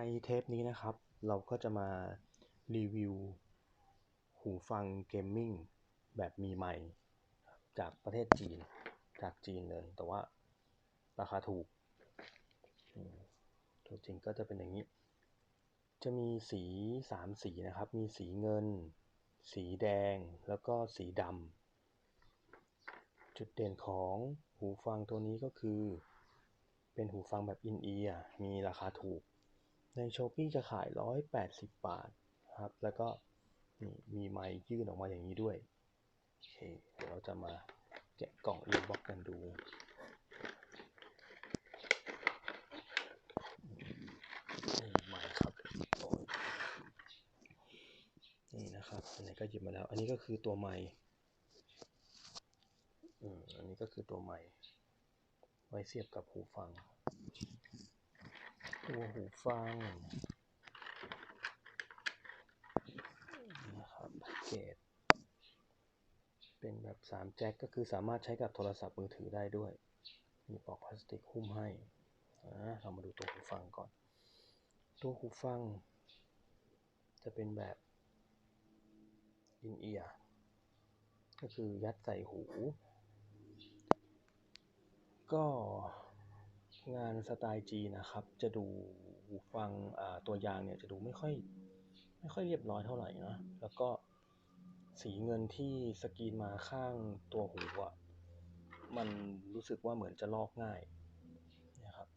ในเทปนี้นะครับ เราก็จะมารีวิว หูฟังเกมมิ่งแบบมีไมค์จากประเทศจีน จากจีนเลย แต่ว่าราคาถูก ตัวจริงก็จะเป็นอย่างนี้ จะมีสีสามสีนะครับ มีสีเงิน สีแดง แล้วก็สีดำ จุดเด่นของหูฟังตัวนี้ก็คือ เป็นหูฟังแบบอินเอียร์มีราคาถูก ในช้อป e e จะขาย 180 บาทครับ แล้วก็นี่มีไมค์ยื่นออกมาอย่างนี้ด้วย โอเค เดี๋ยวเราจะมาแกะกล่องอินบ็อกกันดูนี่ไมค์ครับ นี่นะครับ อันนี้ก็หยิบมาแล้ว อันนี้ก็คือตัวไมค์อืมอันนี้ก็คือตัวไมค์ไว้เสียบกับหูฟัง ตัวหูฟังนะครับเกจเป็นแบบ 3 แจ็คก็คือสามารถใช้กับโทรศัพท์มือถือได้ด้วย มีปลอกพลาสติกหุ้มให้เรามาดูตัวหูฟังก่อน ตัวหูฟัง จะเป็นแบบอินเอียร์ก็คือยัดใส่หู ก็ งานสไตล์จีนนะครับ จะดูหูฟังตัวยางเนี่ยจะดูไม่ค่อยไม่ค่อยเรียบร้อยเท่าไหร่นะแล้วก็สีเงินที่สกรีนมาข้างตัวหูอะมันรู้สึกว่าเหมือนจะลอกง่ายนะครับ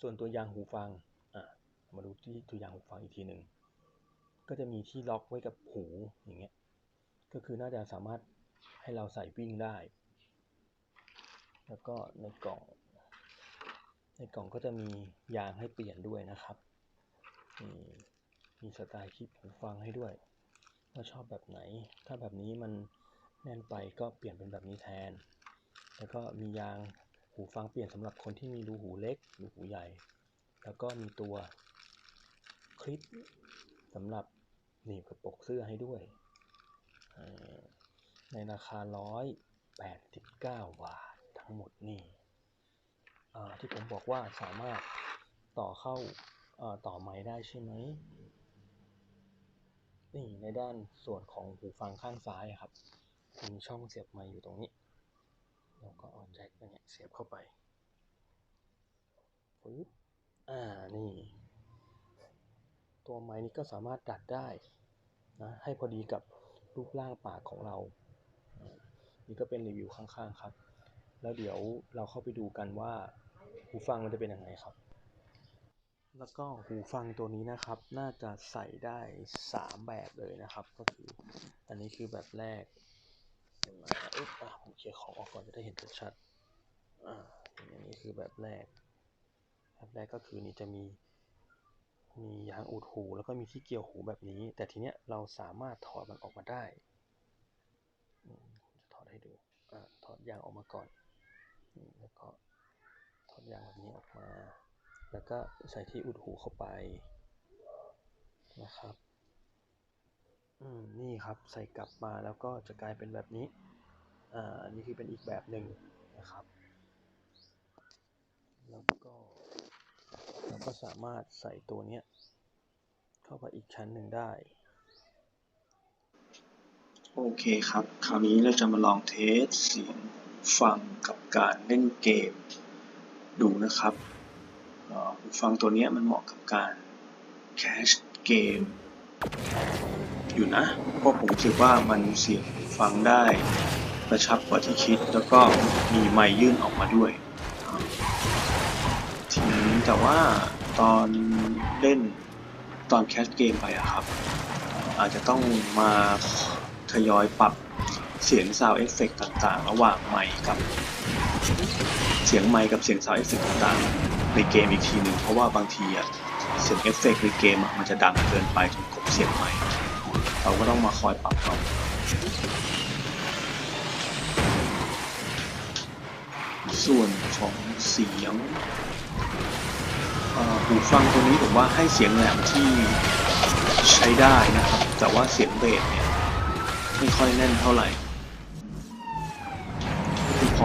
ส่วนตัวยางหูฟังอะมาดูที่ตัวยางหูฟังอีกทีหนึ่งก็จะมีที่ล็อกไว้กับหูอย่างเงี้ยก็คือน่าจะสามารถให้เราใส่วิ่งได้ แล้วก็ในกล่อง ในกล่องก็จะมียางให้เปลี่ยนด้วยนะครับ มีมีสไตล์คลิปหูฟังให้ด้วยว่าชอบแบบไหน ถ้าแบบนี้มันแน่นไปก็เปลี่ยนเป็นแบบนี้แทน แล้วก็มียางหูฟังเปลี่ยนสำหรับคนที่มีรูหูเล็กรูหูใหญ่ แล้วก็มีตัวคลิปสำหรับหนีบกับปกเสื้อให้ด้วย ในราคา 189 บาท ทั้งหมดนี่ที่ผมบอกว่าสามารถต่อเข้าต่อไม้ได้ใช่ไหมนี่ในด้านส่วนของหูฟังข้างซ้ายครับมีช่องเสียบไมค์อยู่ตรงนี้แล้วก็เอาแจ็คอันเนี่ยเสียบเข้าไปปึ๊บอ่านี่ ตัวไม้นี้ก็สามารถดัดได้นะให้พอดีกับรูปร่างปากของเรา นี่ก็เป็นรีวิวข้างๆครับ แล้วเดี๋ยวเราเข้าไปดูกันว่าหูฟังมันจะเป็นยังไงครับ แล้วก็หูฟังตัวนี้นะครับ น่าจะใส่ได้ 3 แบบเลยนะครับ ก็คืออันนี้คือแบบแรกเห็นไหมอุ๊บอะผมเคลียร์ของออกก่อนจะได้เห็นชัดอ่าอย่างนี้คือแบบแรก แบบแรกก็คือนี่จะมีมียางอุดหูแล้วก็มีที่เกี่ยวหูแบบนี้ แต่ทีเนี้ยเราสามารถถอดมันออกมาได้จะถอดให้ดูอ่าถอดยางออกมาก่อน ยางแบบนี้ออกมา แล้วก็ใส่ที่อุดหูเข้าไปนะครับ อืม นี่ครับใส่กลับมาแล้วก็จะกลายเป็นแบบนี้ อ่านนี้คือเป็นอีกแบบหนึ่งนะครับ แล้วก็เราก็สามารถใส่ตัวเนี้ยเข้าไปอีกชั้นหนึ่งได้ โอเคครับ คราวนี้เราจะมาลองเทสเสียงฟังกับการเล่นเกม ดูนะครับหูฟังตัวนี้มันเหมาะกับการแคชเกมอยู่นะเพราะผมรู้สึกว่ามันเสียงฟังได้กระชับกว่าที่คิดแล้วก็มีไมยื่นออกมาด้วยอ่าทีนี้แต่ว่าตอนเล่นตอนแคชเกมไปอะครับ อาจจะต้องมาทยอยปรับเสียงซาวเอฟเฟกต่างๆ ระหว่างไมค์กับ เสียงไมค์กับเสียงซาวเอฟเฟกต่างๆในเกมอีกทีหนึ่งเพราะว่าบางทีอะเสียงเอฟเฟกในเกมอะมันจะดังเกินไปจนกบเสียงไมค์เราก็ต้องมาคอยปรับเอาส่วนของเสียงหูฟังตัวนี้ผมว่าให้เสียงแหลมที่ใช้ได้นะครับ แต่ว่าเสียงเบสเนี่ยไม่ค่อยแน่นเท่าไหร่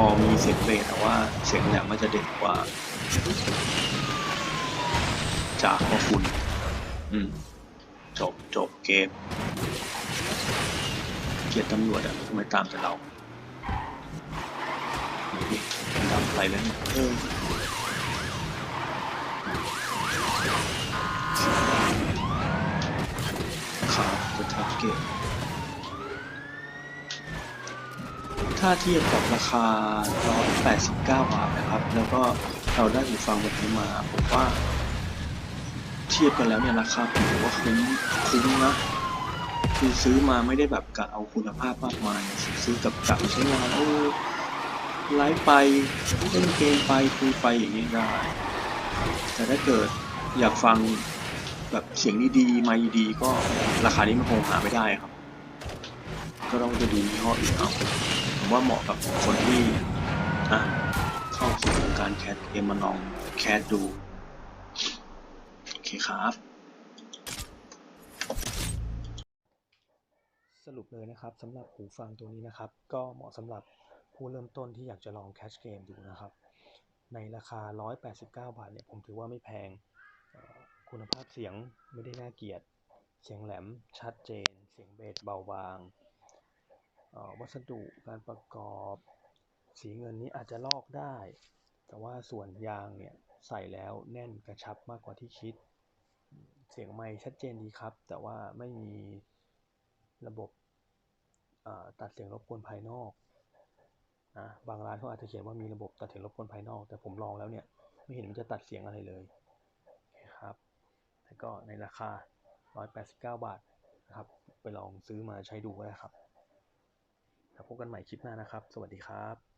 อมีเสียงเบสแต่ว่าเสียงแหลมมันจะเด่นกว่า จากพอคุณ อืม จบจบเกม เกียดตำรวจอะทำไมตามแต่เรานี่มันทำไรแล้วเนี่ยเออครับจะทักเกม ถ้าเทียบกับราคา 189 บาทนะครับ แล้วก็เราได้หูฟังแบบนี้มาผมว่าเทียบกันแล้วเนี่ยราคาผมถือว่าคุ้มคุ้มนะคือซื้อมาไม่ได้แบบกะเอาคุณภาพมากมาย ซื้อกับกะใช้งานเออไลฟ์ไปเล่นเกมไปคุยไปอย่างนี้ได้แต่ถ้าเกิดอยากฟังแบบเสียงดีๆไมค์ดีๆก็ราคานี้มันคงหาไม่ได้ครับ ก็ต้องไปดูยี่ห้ออื่นเอา ผมว่าเหมาะกับคนที่อะเข้าสู่วงการแคสเกมมาลองแคสดู โอเคครับ สรุปเลยนะครับสำหรับหูฟังตัวนี้นะครับ ก็เหมาะสำหรับผู้เริ่มต้นที่อยากจะลองแคชเกมดูนะครับ ในราคา 189 บาทเนี่ยผมถือว่าไม่แพงคุณภาพเสียงไม่ได้น่าเกียด เสียงแหลมชัดเจน เสียงเบสเบาบาง วัสดุการประกอบสีเงินนี้อาจจะลอกได้ แต่ว่าส่วนยางเนี่ยใส่แล้วแน่นกระชับมากกว่าที่คิด เสียงไมค์ชัดเจนดีครับ แต่ว่าไม่มีระบบตัดเสียงรบกวนภายนอกนะบางร้านเขาอาจจะเขียนว่ามีระบบตัดเสียงรบกวนภายนอก แต่ผมลองแล้วเนี่ยไม่เห็นมันจะตัดเสียงอะไรเลยครับแล้วก็ในราคา 189 บาทนะครับ ไปลองซื้อมาใช้ดูก็ได้ครับ แล้วพบกันใหม่คลิปหน้านะครับ สวัสดีครับ